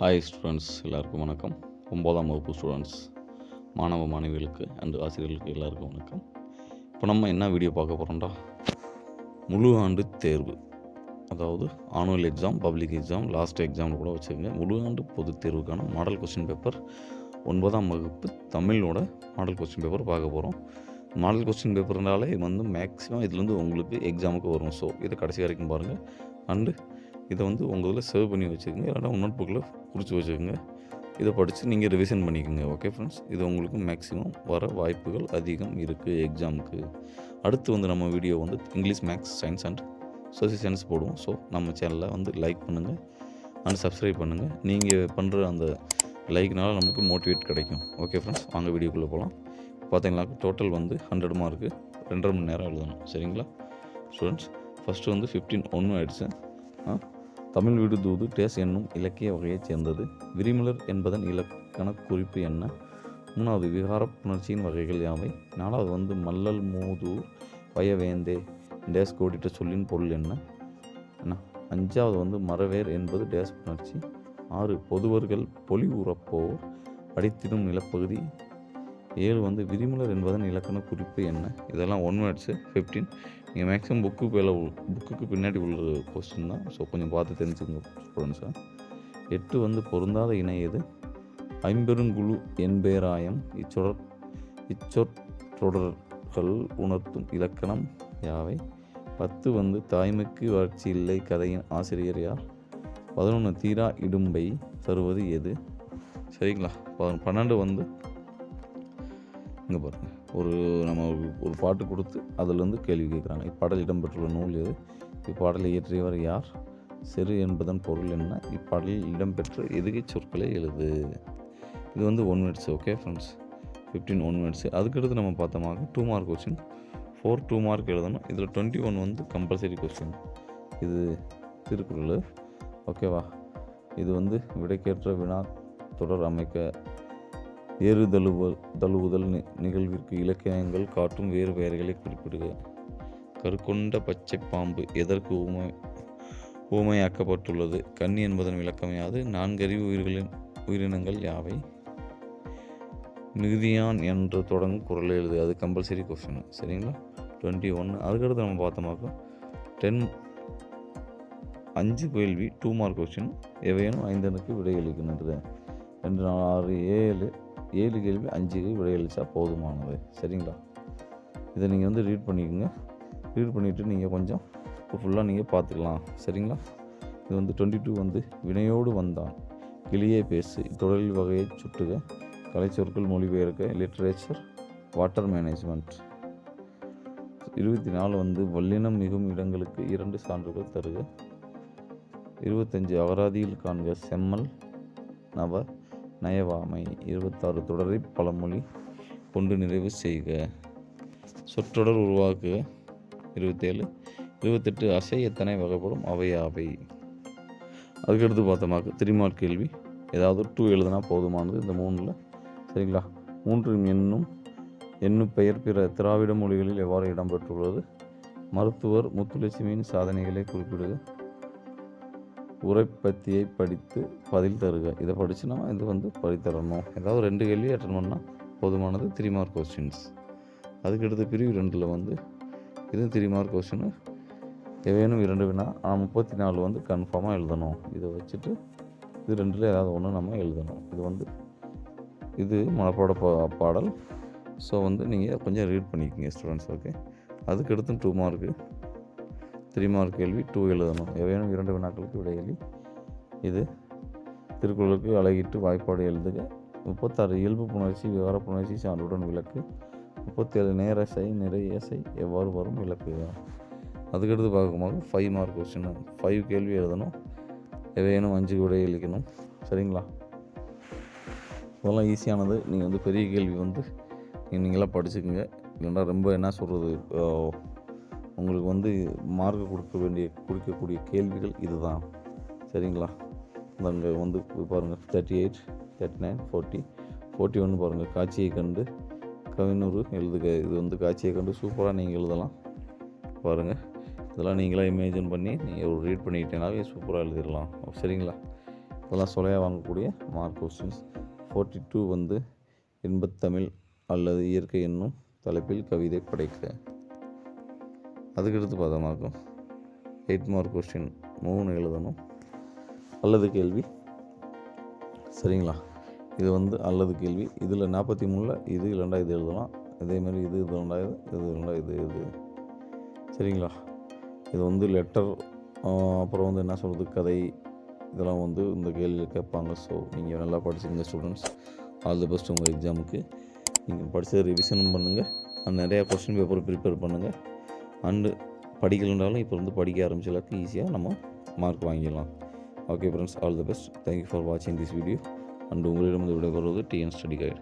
Hi students எல்லாருக்கும் வணக்கம். ஒம்போதாம் வகுப்பு ஸ்டூடெண்ட்ஸ் மாணவ மாணவிகளுக்கு அண்டு ஆசிரியர்களுக்கு எல்லாருக்கும் வணக்கம். இப்போ நம்ம என்ன வீடியோ பார்க்க போகிறோம்டா முழு ஆண்டு தேர்வு. அதாவது annual exam public exam last exam கூட வச்சுக்கோங்க. முழு ஆண்டு பொது தேர்வுக்கான மாடல் கொஸ்டின் பேப்பர் ஒன்பதாம் வகுப்பு தமிழோட மாடல் கொஸ்டின் பேப்பர் பார்க்க போகிறோம் மாடல் கொஸ்டின் பேப்பர்னாலே வந்து மேக்ஸிமம் இதுலேருந்து உங்களுக்கு எக்ஸாமுக்கு வரும். ஸோ இதை கடைசி வரைக்கும் பாருங்கள் அண்டு இதை வந்து உங்கள் இதில் சேவ் பண்ணி வச்சுக்கோங்க. இல்லைனா நோட் புக்கில் குறித்து வச்சுக்கோங்க. இதை படித்து நீங்கள் ரிவிஷன் பண்ணிக்கோங்க. ஓகே ஃப்ரெண்ட்ஸ் இது உங்களுக்கு மேக்ஸிமம் வர வாய்ப்புகள் அதிகம் இருக்குது எக்ஸாமுக்கு அடுத்து வந்து நம்ம வீடியோ வந்து English maths science and social science போடுவோம். ஸோ நம்ம சேனலை வந்து லைக் பண்ணுங்கள் அண்ட் சப்ஸ்கிரைப் பண்ணுங்கள் நீங்கள் பண்ணுற அந்த லைக்னால நமக்கு மோட்டிவேட் கிடைக்கும். ஓகே ஃப்ரெண்ட்ஸ் வாங்க வீடியோக்குள்ளே போகலாம் பார்த்தீங்களா டோட்டல் வந்து ஹண்ட்ரட் மார்க்கு ரெண்டரை மணி நேரம் எழுதணும். சரிங்களா? ஸ்டூடெண்ட்ஸ் ஃபஸ்ட்டு வந்து ஃபிஃப்டீன் ஒன்று ஆகிடுச்சு ஆ? தமிழ் விடுதூது டேஸ் என்னும் இலக்கிய வகையைச் சேர்ந்தது. விரிமலர் என்பதன் இலக்கண குறிப்பு என்ன? மூணாவது விகார புணர்ச்சியின் வகைகள் யாவை? நாலாவது வந்து மல்லல் மூதூர் வயவேந்தே டேஸ் கோடிட்ட சொல்லின் பொருள் என்ன? என்ன? அஞ்சாவது வந்து மரவேர் என்பது டேஸ் புணர்ச்சி. ஆறு பொதுவர்கள் பொலி உறப்போர் படித்திடும் நிலப்பகுதி. ஏழு வந்து விதிமலர் என்பதன் இலக்கண குறிப்பு என்ன? இதெல்லாம் ஒன் மினிட்ஸு ஃபிஃப்டீன் நீங்கள் மேக்ஸிமம் புக்கு மேலே புக்குக்கு பின்னாடி உள்ள கொஸ்டின் தான். ஸோ கொஞ்சம் பார்த்து தெரிஞ்சுக்கங்க ஸ்டூடெண்ட்ஸை எட்டு வந்து பொருந்தாத இணை எது? ஐம்பெருங்குழு என்பேராயம். இச்சொடர் இச்சொற்றொடர்கள் உணர்த்தும் இலக்கணம் யாவை? பத்து வந்து தாய்மைக்கு வளர்ச்சி இல்லை கதையின் ஆசிரியர் யார்? பதினொன்று தீரா இடும்பை தருவது எது? சரிங்களா? ப- பன்னெண்டு வந்து இங்கே பாருங்கள் ஒரு நம்ம ஒரு- பாட்டு கொடுத்து அதுலேருந்து கேள்வி கேட்குறாங்க. இப்பாடல் இடம்பெற்றுள்ள நூல் எது? இப்பாடலை இயற்றியவர் யார்? செரு என்பதன் பொருள் என்ன? இப்பாடலில் இடம்பெற்ற எதுகை சொற்களை எழுது. இது வந்து one minutes okay friends fifteen one minutes அதுக்கடுத்து நம்ம பார்த்தோமாக two mark question four two mark எழுதணும். இதில் டுவெண்ட்டி ஒன் வந்து கம்பல்சரி கொஸ்டின் இது திருக்குறள். ஓகேவா இது வந்து விடைக்கேற்ற வினா தொடர் அமைக்க ஏறு தழுவல் தழுவுதல் நிகழ்விற்கு இலக்கியங்கள் காட்டும் வேறு பெயர்களை குறிப்பிடுக. கருக்கொண்ட பச்சை பாம்பு எதற்கு ஊமை ஊமையாக்கப்பட்டுள்ளது? கன்னி என்பதன் விளக்கம் யாது? நான்கறிவு உயிர்களின் உயிரினங்கள் யாவை? மிகுதியான் என்று தொடங்கும் குரல் எழுது. அது கம்பல்சரி கொஸ்டின் சரிங்களா? டுவெண்ட்டி ஒன் அதுக்கடுத்து நம்ம பார்த்தோமாக்கா டென் அஞ்சு கேள்வி டூ மார்க் கொஸ்டின் எவையேனும் ஐந்தனுக்கு விடையளிக்கின்றது ரெண்டு நாலு ஆறு ஏழு ஏழு கேள்வி அஞ்சு விடையளித்தா போதுமானது. சரிங்களா? இதை நீங்கள் வந்து ரீட் பண்ணிக்கோங்க. ரீட் பண்ணிவிட்டு நீங்கள் கொஞ்சம் ஃபுல்லாக நீங்கள் பார்த்துக்கலாம். சரிங்களா? இது வந்து டுவெண்ட்டி டூ வந்து வினையோடு வந்தான். கிளியே பேசு. தொழில் வகையை சுட்டுக. கலைச்சொற்கள் மொழிபெயர்க்க லிட்ரேச்சர் வாட்டர் மேனேஜ்மெண்ட் இருபத்தி நாலு வந்து வல்லினம் மிகும் இடங்களுக்கு இரண்டு சான்றுகள் தருக. இருபத்தஞ்சு அகராதியில் காண்க. செம்மல் நவ நயவாமை. இருபத்தாறு தொடரை பழமொழி கொண்டு நிறைவு செய்க. சொற்றொடர் உருவாக்குக இருபத்தேழு. இருபத்தெட்டு அசை எத்தனை வகைப்படும்? அவை அவை அதுக்கடுத்து பார்த்தோமாக்க திருமால் கேள்வி. ஏதாவது டூ எழுதுனா போதுமானது. இந்த மூணில் சரிங்களா? மூன்று எண்ணும் எண்ணு பெயர் பிற திராவிட மொழிகளில் எவ்வாறு இடம்பெற்றுள்ளது? மருத்துவர் முத்துலட்சுமியின் சாதனைகளை குறிப்பிடுக. உரைப்பத்தியை படித்து பதில் தருக. இதை படிச்சுனா இது வந்து படித்தரணும் ஏதாவது ரெண்டு கேள்வி அட்டன் பண்ணால் போதுமானது த்ரீ மார்க் கொஸ்டின்ஸ் அதுக்கடுத்து பிரிவு ரெண்டில் வந்து இது த்ரீ மார்க் கொஸ்டின் எவேனும் இரண்டு வினா ஆனால் முப்பத்தி நாலு வந்து கன்ஃபார்மாக எழுதணும். இதை வச்சுட்டு இது ரெண்டில் ஏதாவது ஒன்று நம்ம எழுதணும். இது வந்து இது மனப்பாட பா பாடல். ஸோ வந்து நீங்கள் கொஞ்சம் ரீட் பண்ணிக்கோங்க ஸ்டூடெண்ட்ஸ் ஓகே அதுக்கடுத்து டூ மார்க்கு த்ரீ மார்க் கேள்வி டூ எழுதணும். எவையேனும் இரண்டு வினாக்களுக்கு விடையளி இது திருக்குறளுக்கு அழகிட்டு வாய்ப்பாடு எழுதுக. முப்பத்தாறு இயல்பு புணர்ச்சி விவர புணர்ச்சி சான்றுடன் விளக்கு. முப்பத்தேழு நேரசை நிறையசை எவ்வாறு வரும் விளக்கு? அதுக்கடுத்து பார்க்கும்போது ஃபைவ் மார்க் கொஸ்டின் ஃபைவ் கேள்வி எழுதணும். எவையேனும் அஞ்சு விடை எழுதிக்கணும். சரிங்களா? இதெல்லாம் ஈஸியானது நீங்கள் வந்து பெரிய கேள்வி வந்து நீ- நீங்களாம் படிச்சுக்கோங்க. இல்லைன்னா ரொம்ப என்ன சொல்கிறது உங்களுக்கு வந்து மார்க் கொடுக்க வேண்டிய கொடுக்கக்கூடிய கேள்விகள் இதுதான். சரிங்களா? அங்கே வந்து பாருங்கள் thirty eight thirty nine forty forty ஒன்று பாருங்கள் காட்சியை கண்டு கவினூறு எழுதுக. இது வந்து காட்சியை கண்டு சூப்பராக நீங்கள் எழுதலாம். பாருங்கள் இதெல்லாம் நீங்களாக இமேஜின் பண்ணி நீங்கள் ஒரு ரீட் பண்ணிக்கிட்டேனாவே சூப்பராக எழுதிடலாம். சரிங்களா? இதெல்லாம் சொலையாக வாங்கக்கூடிய மார்க் கொஸ்டின்ஸ் ஃபோர்ட்டி டூ வந்து இன்பத்தமிழ் அல்லது இயற்கை என்னும் தலைப்பில் கவிதை படைக்க. அதுக்கடுத்து பார்த்தா எயிட் மார்க் கொஸ்டின் மூணு எழுதணும். அல்லது கேள்வி. சரிங்களா? இது வந்து அல்லது கேள்வி. இதில் நாற்பத்தி மூணில் இது இல்லைண்டா இது எழுதலாம். இதேமாரி இது இது இல்லைண்டா இது இது இல்லைண்டா இது இது. சரிங்களா? இது வந்து லெட்டர் அப்புறம் வந்து என்ன சொல்கிறது கதை. இதெல்லாம் வந்து இந்த கேள்வியில் கேட்பாங்க. ஸோ நீங்கள் நல்லா படிச்சிருங்க ஸ்டூடெண்ட்ஸ் ஆல் தி பெஸ்ட் உங்கள் எக்ஸாமுக்கு நீங்கள் படித்ததை ரிவிஷனும் பண்ணுங்கள் நிறையா கொஸ்டின் பேப்பர் ப்ரிப்பேர் பண்ணுங்கள் அண்டு படிக்கலைனாலும் இப்போ வந்து படிக்க ஆரம்பிச்சலாக்கு ஈஸியாக நம்ம மார்க் வாங்கிடலாம். Okay friends all the best thank you for வாட்சிங் திஸ் வீடியோ அண்ட் உங்களிடம் விடைபெறுவது டிஎன் ஸ்டடி கைடு